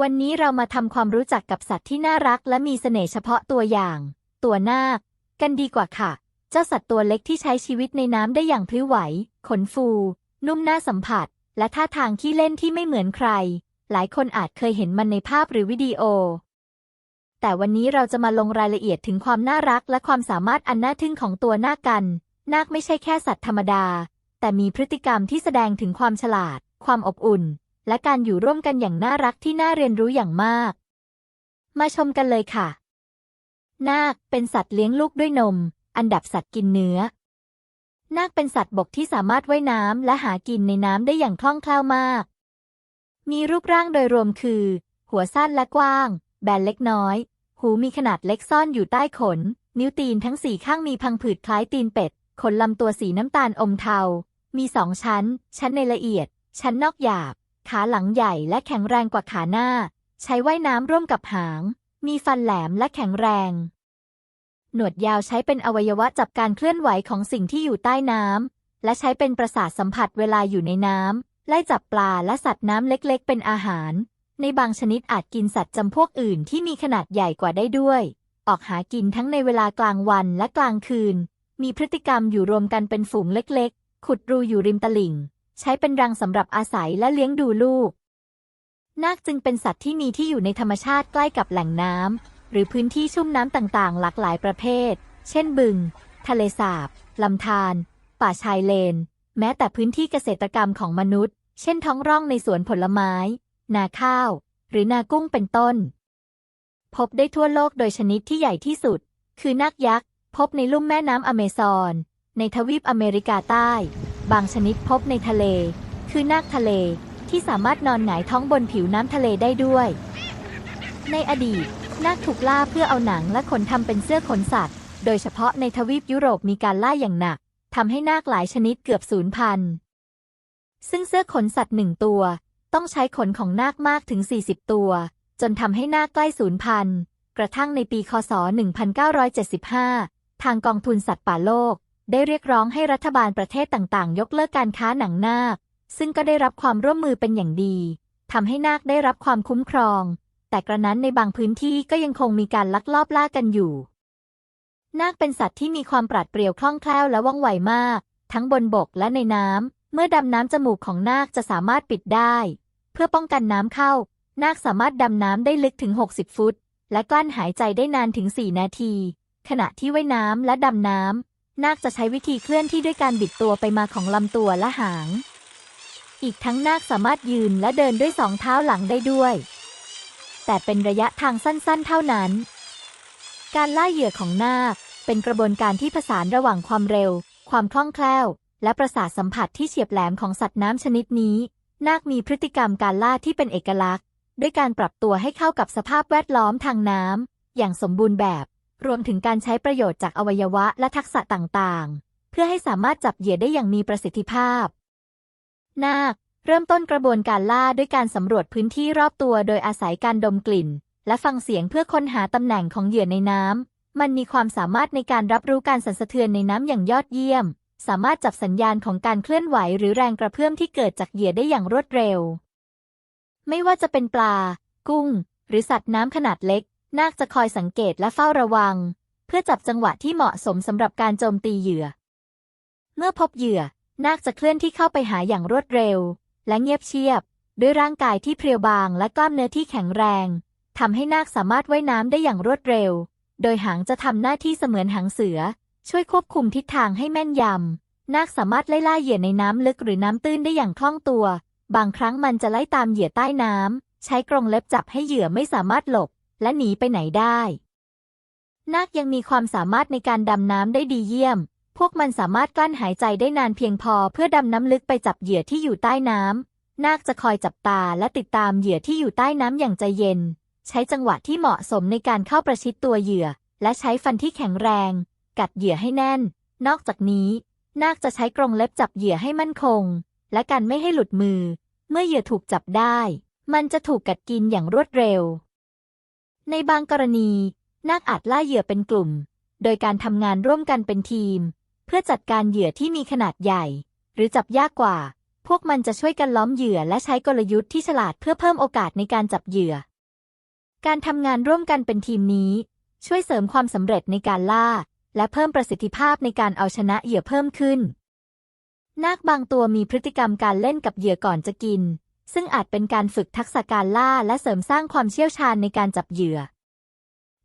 วันนี้เรามาทำความรู้จักกับสัตว์ที่น่ารักและมีเสน่ห์เฉพาะตัวอย่าง ตัวนาค กันดีกว่าค่ะ เจ้าสัตว์ตัวเล็กที่ใช้ชีวิตในน้ำได้อย่างพลิ้วไหว ขนฟู นุ่มน่าสัมผัส และท่าทางขี้เล่นที่ไม่เหมือนใคร หลายคนอาจเคยเห็นมันในภาพหรือวิดีโอ แต่วันนี้เราจะมาลงรายละเอียดถึงความน่ารักและความสามารถอันน่าทึ่งของตัวนาคกัน นาคไม่ใช่แค่สัตว์ธรรมดา แต่มีพฤติกรรมที่แสดงถึงความฉลาด ความอบอุ่น และการอยู่ร่วมกันอย่างน่ารักที่น่าเรียนรู้อย่างมาก มาชมกันเลยค่ะ นาคเป็นสัตว์เลี้ยงลูกด้วยนม อันดับสัตว์กินเนื้อ นาคเป็นสัตว์บกที่สามารถว่ายน้ำและหากินในน้ำได้อย่างคล่องแคล่วมาก มีรูปร่างโดยรวมคือ หัวสั้นและกว้าง แบนเล็กน้อย หูมีขนาดเล็กซ่อนอยู่ใต้ขน นิ้วตีนทั้งสี่ข้างมีพังผืดคล้ายตีนเป็ด ขนลำตัวสีน้ำตาลอมเทา มีสองชั้น ชั้นในละเอียด ชั้นนอกหยาบ ขาหลังใหญ่และแข็งแรงกว่าขาหน้า ใช้ว่ายน้ำร่วมกับหาง มีฟันแหลมและแข็งแรง หนวดยาวใช้เป็นอวัยวะจับการเคลื่อนไหวของสิ่งที่อยู่ใต้น้ำและใช้เป็นประสาทสัมผัสเวลาอยู่ในน้ำไล่จับปลาและสัตว์น้ำเล็กๆ เป็นอาหาร ในบางชนิดอาจกินสัตว์จำพวกอื่นที่มีขนาดใหญ่กว่าได้ด้วย ออกหากินทั้งในเวลากลางวันและกลางคืน มีพฤติกรรมอยู่รวมกันเป็นฝูงเล็ก ๆ ขุดรูอยู่ริมตลิ่ง ใช้เป็นรังสำหรับอาศัยและเลี้ยงดูลูก นาคจึงเป็นสัตว์ที่มีที่อยู่ในธรรมชาติใกล้กับแหล่งน้ำหรือพื้นที่ชุ่มน้ำต่างๆ หลากหลายประเภท เช่นบึง ทะเลสาบลำธาร ป่าชายเลน แม้แต่พื้นที่เกษตรกรรมของมนุษย์ เช่นท้องร่องในสวนผลไม้ นาข้าว หรือนากุ้งเป็นต้น พบได้ทั่วโลกโดยชนิดที่ใหญ่ที่สุด คือนาคยักษ์ พบในลุ่มแม่น้ำอเมซอน ในทวีปอเมริกาใต้ บางชนิดพบในทะเล คือนาคทะเลที่สามารถนอนหงายท้องบนผิวน้ำทะเลได้ด้วย ในอดีต นาคถูกล่าเพื่อเอาหนังและขนทำเป็นเสื้อขนสัตว์ โดยเฉพาะในทวีปยุโรปมีการล่าอย่างหนักทำให้นาคหลายชนิดเกือบสูญพันธุ์ ซึ่งเสื้อขนสัตว์หนึ่งตัว ต้องใช้ขนของนาคมากถึง 40 ตัว จนทำให้นาคใกล้สูญพันธุ์ กระทั่งในปี คศ 1975 ทางกองทุนสัตว์ป่าโลก ได้เรียกร้องให้รัฐบาลประเทศต่างๆ ยกเลิกการค้าหนังนาค ซึ่งก็ได้รับความร่วมมือเป็นอย่างดีทำให้นาคได้รับความคุ้มครอง แต่กระนั้นในบางพื้นที่ก็ยังคงมีการลักลอบล่ากันอยู่ นาคเป็นสัตว์ที่มีความปราดเปรียวคล่องแคล่วและว่องไวมาก ทั้งบนบกและในน้ำ เมื่อดำน้ำจมูกของนาคจะสามารถปิดได้ เพื่อป้องกันน้ำเข้า นาคสามารถดำน้ำได้ลึกถึง 60 ฟุต และกลั้นหายใจได้นานถึง 4 นาที ขณะที่ว่ายน้ำและดำน้ำ นาคจะใช้วิธีเคลื่อนที่ด้วยการบิดตัวไปมาของลำตัวและหาง อีกทั้งนาคสามารถยืนและเดินด้วยสองเท้าหลังได้ด้วย แต่เป็นระยะทางสั้นๆ เท่านั้น การล่าเหยื่อของนาคเป็นกระบวนการที่ผสานระหว่างความเร็ว ความคล่องแคล่ว และประสาทสัมผัสที่เฉียบแหลมของสัตว์น้ำชนิดนี้ นาคมีพฤติกรรมการล่าที่เป็นเอกลักษณ์ ด้วยการปรับตัวให้เข้ากับสภาพแวดล้อมทางน้ำอย่างสมบูรณ์แบบ รวมถึงการใช้ประโยชน์จากอวัยวะและทักษะต่างๆ เพื่อให้สามารถจับเหยื่อได้อย่างมีประสิทธิภาพ นาค เริ่มต้นกระบวนการล่าด้วยการสำรวจพื้นที่รอบตัวโดยอาศัยการดมกลิ่น และฟังเสียงเพื่อค้นหาตำแหน่งของเหยื่อในน้ำ มันมีความสามารถในการรับรู้การสั่นสะเทือนในน้ำอย่างยอดเยี่ยม สามารถจับสัญญาณของการเคลื่อนไหวหรือแรงกระเพื่อมที่เกิดจากเหยื่อได้อย่างรวดเร็ว ไม่ว่าจะเป็นปลา กุ้ง หรือสัตว์น้ำขนาดเล็ก นาคจะคอยสังเกตและเฝ้าระวัง เพื่อจับจังหวะที่เหมาะสมสำหรับการโจมตีเหยื่อ เมื่อพบเหยื่อ นาคจะเคลื่อนที่เข้าไปหาอย่างรวดเร็ว และเงียบเชียบ ด้วยร่างกายที่เพรียวบางและกล้ามเนื้อที่แข็งแรงทำให้นาคสามารถว่ายน้ำได้อย่างรวดเร็ว โดยหางจะทำหน้าที่เสมือนหางเสือ ช่วยควบคุมทิศทางให้แม่นยำ นาคสามารถไล่ล่าเหยื่อในน้ำลึกหรือน้ำตื้นได้อย่างคล่องตัว บางครั้งมันจะไล่ตามเหยื่อใต้น้ำ ใช้กรงเล็บจับให้เหยื่อไม่สามารถหลบ และหนีไปไหนได้ นาคยังมีความสามารถในการดำน้ำได้ดีเยี่ยม พวกมันสามารถกลั้นหายใจได้นานเพียงพอเพื่อดำน้ำลึกไปจับเหยื่อที่อยู่ใต้น้ำ นาคจะคอยจับตาและติดตามเหยื่อที่อยู่ใต้น้ำอย่างใจเย็น ใช้จังหวะที่เหมาะสมในการเข้าประชิดตัวเหยื่อ และใช้ฟันที่แข็งแรง กัดเหยื่อให้แน่น นอกจากนี้ นาคจะใช้กรงเล็บจับเหยื่อให้มั่นคง และกันไม่ให้หลุดมือ เมื่อเหยื่อถูกจับได้ มันจะถูกกัดกินอย่างรวดเร็ว ในบางกรณีนาคอาจล่าเหยื่อเป็นกลุ่ม โดยการทำงานร่วมกันเป็นทีม เพื่อจัดการเหยื่อที่มีขนาดใหญ่ หรือจับยากกว่า พวกมันจะช่วยกันล้อมเหยื่อและใช้กลยุทธ์ที่ฉลาดเพื่อเพิ่มโอกาสในการจับเหยื่อ การทำงานร่วมกันเป็นทีมนี้ ช่วยเสริมความสำเร็จในการล่า และเพิ่มประสิทธิภาพในการเอาชนะเหยื่อเพิ่มขึ้น นาคบางตัวมีพฤติกรรมการเล่นกับเหยื่อก่อนจะกิน ซึ่งอาจเป็นการฝึกทักษะการล่าและเสริมสร้างความเชี่ยวชาญในการจับเหยื่อ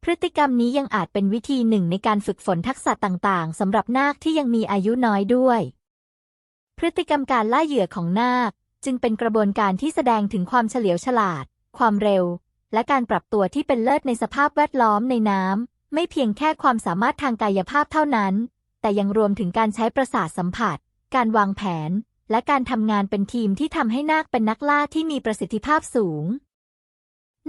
พฤติกรรมนี้ยังอาจเป็นวิธีหนึ่งในการฝึกฝนทักษะต่างๆสำหรับนาคที่ยังมีอายุน้อยด้วย พฤติกรรมการล่าเหยื่อของนาค จึงเป็นกระบวนการที่แสดงถึงความเฉลียวฉลาด ความเร็ว และการปรับตัวที่เป็นเลิศในสภาพแวดล้อมในน้ำไม่เพียงแค่ความสามารถทางกายภาพเท่านั้น แต่ยังรวมถึงการใช้ประสาทสัมผัส การวางแผน และการทำงานเป็นทีมที่ทำให้นาคเป็นนักล่าที่มีประสิทธิภาพสูง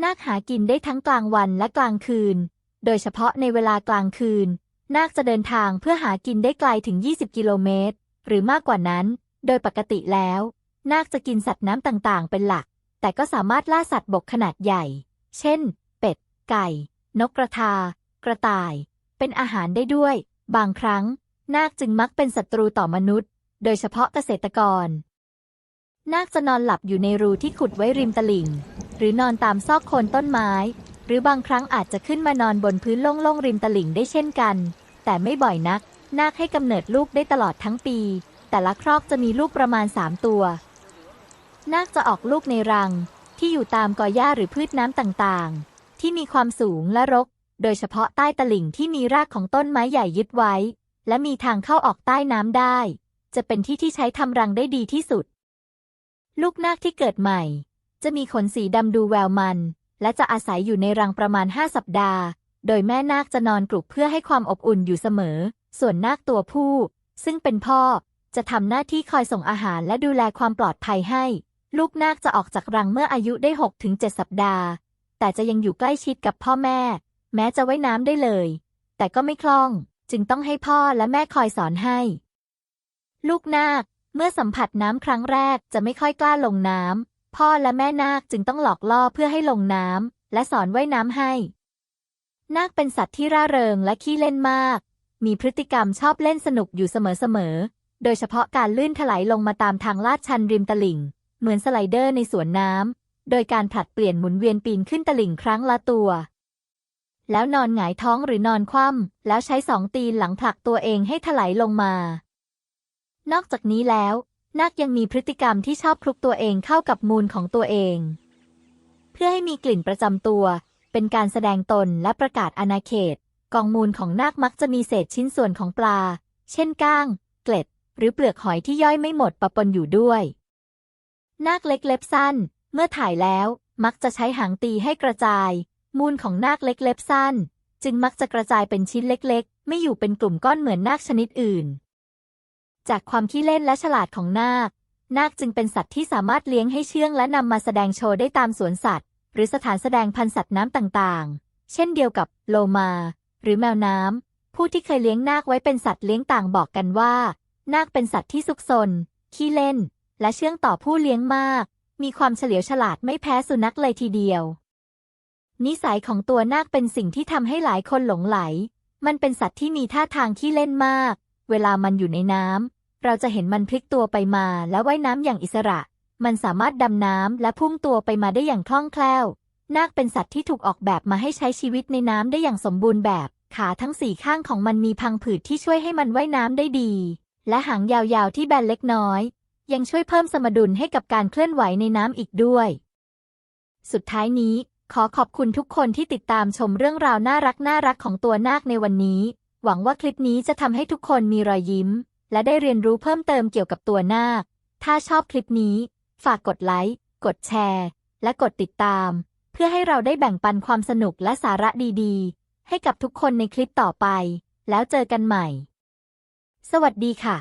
นาคหากินได้ทั้งกลางวันและกลางคืน โดยเฉพาะในเวลากลางคืน นาคจะเดินทางเพื่อหากินได้ไกลถึง 20 กิโลเมตร หรือมากกว่านั้น โดยปกติแล้ว นาคจะกินสัตว์น้ำต่างๆ เป็นหลัก แต่ก็สามารถล่าสัตว์บกขนาดใหญ่ เช่น เป็ด ไก่ นกกระทา กระต่าย เป็นอาหารได้ด้วย บางครั้ง นาคจึงมักเป็นศัตรูต่อมนุษย์ โดยเฉพาะเกษตรกร นาคจะนอนหลับอยู่ในรูที่ขุดไว้ริมตลิ่ง หรือนอนตามซอกโคนต้นไม้ หรือบางครั้งอาจจะขึ้นมานอนบนพื้นโล่งๆริมตลิ่งได้เช่นกัน แต่ไม่บ่อยนัก นาคให้กำเนิดลูกได้ตลอดทั้งปี แต่ละครอกจะมีลูกประมาณ 3 ตัว นาคจะออกลูกในรัง ที่อยู่ตามกอหญ้าหรือพืชน้ำต่างๆ ที่มีความสูงและรก โดยเฉพาะใต้ตลิ่งที่มีรากของต้นไม้ใหญ่ยึดไว้ และมีทางเข้าออกใต้น้ำได้ จะเป็นที่ที่ใช้ทำรังได้ดีที่สุด ลูกนาคที่เกิดใหม่ จะมีขนสีดำดูแววมัน และจะอาศัยอยู่ในรังประมาณ5สัปดาห์ โดยแม่นาคจะนอนกลุกเพื่อให้ความอบอุ่นอยู่เสมอ ส่วนนาคตัวผู้ ซึ่งเป็นพ่อจะทำหน้าที่คอยส่งอาหารและดูแลความปลอดภัยให้ ลูกนาคจะออกจากรังเมื่ออายุได้ 6-7 สัปดาห์ แต่จะยังอยู่ใกล้ชิดกับพ่อแม่ แม้จะไว่ายน้ำได้เลย แต่ก็ไม่คล่อง จึงต้องให้พ่อและแม่คอยสอนให้ ลูกนาค เมื่อสัมผัสน้ำครั้งแรกจะไม่ค่อยกล้าลงน้ำ พ่อและแม่นาคจึงต้องหลอกล่อเพื่อให้ลงน้ำ และสอนว่ายน้ำให้ นาคเป็นสัตว์ที่ร่าเริงและขี้เล่นมาก มีพฤติกรรมชอบเล่นสนุกอยู่เสมอๆ โดยเฉพาะการลื่นถลายลงมาตามทางลาดชันริมตลิ่ง เหมือนสไลเดอร์ในสวนน้ำ โดยการผลัดเปลี่ยนหมุนเวียนปีนขึ้นตลิ่งครั้งละตัวแล้วนอนหงายท้องหรือนอนคว่ำแล้วใช้สองตีนหลังผลักตัวเองให้ถลายลงมา นอกจากนี้แล้วนาคยังมีพฤติกรรมที่ชอบคลุกตัวเองเข้ากับมูลของตัวเอง เพื่อให้มีกลิ่นประจำตัว เป็นการแสดงตนและประกาศอาณาเขต กองมูลของนาคมักจะมีเศษชิ้นส่วนของปลา เช่นก้าง เกล็ด หรือเปลือกหอยที่ย่อยไม่หมดปะปนอยู่ด้วย นาคเล็กเล็บสั้น เมื่อถ่ายแล้วมักจะใช้หางตีให้กระจาย มูลของนาคเล็กเล็บสั้น จึงมักจะกระจายเป็นชิ้นเล็กๆ ไม่อยู่เป็นกลุ่มก้อนเหมือนนาคชนิดอื่น จากความขี้เล่นและฉลาดของนาค นาคจึงเป็นสัตว์ที่สามารถเลี้ยงให้เชื่องและนำมาแสดงโชว์ได้ตามสวนสัตว์ หรือสถานแสดงพันธุ์สัตว์น้ำต่างๆ เช่นเดียวกับโลมา หรือแมวน้ำ ผู้ที่เคยเลี้ยงนาคไว้เป็นสัตว์เลี้ยงต่างบอกกันว่า นาคเป็นสัตว์ที่ซุกซน ขี้เล่น และเชื่องต่อผู้เลี้ยงมาก มีความเฉลียวฉลาดไม่แพ้สุนัขเลยทีเดียว นิสัยของตัวนาคเป็นสิ่งที่ทำให้หลายคนหลงไหล มันเป็นสัตว์ที่มีท่าทางขี้เล่นมากเวลามันอยู่ในน้ำ เราจะเห็นมันพลิกตัวไปมาและว่ายน้ำอย่างอิสระ มันสามารถดำน้ำและพุ่งตัวไปมาได้อย่างคล่องแคล่ว นาคเป็นสัตว์ที่ถูกออกแบบมาให้ใช้ชีวิตในน้ำได้อย่างสมบูรณ์แบบ ขาทั้งสี่ข้างของมันมีพังผืดที่ช่วยให้มันว่ายน้ำได้ดี และหางยาวๆที่แบนเล็กน้อย ยังช่วยเพิ่มสมดุลให้กับการเคลื่อนไหวในน้ำอีกด้วย สุดท้ายนี้ ขอขอบคุณทุกคนที่ติดตามชมเรื่องราวน่ารักน่ารักของตัวนาคในวันนี้ หวังว่าคลิปนี้จะทำให้ทุกคนมีรอยยิ้ม และได้เรียนรู้เพิ่มเติมเกี่ยวกับตัวนาค ถ้าชอบคลิปนี้ ฝากกดไลค์ กดแชร์ และกดติดตาม เพื่อให้เราได้แบ่งปันความสนุกและสาระดีๆ ให้กับทุกคนในคลิปต่อไป แล้วเจอกันใหม่ สวัสดีค่ะ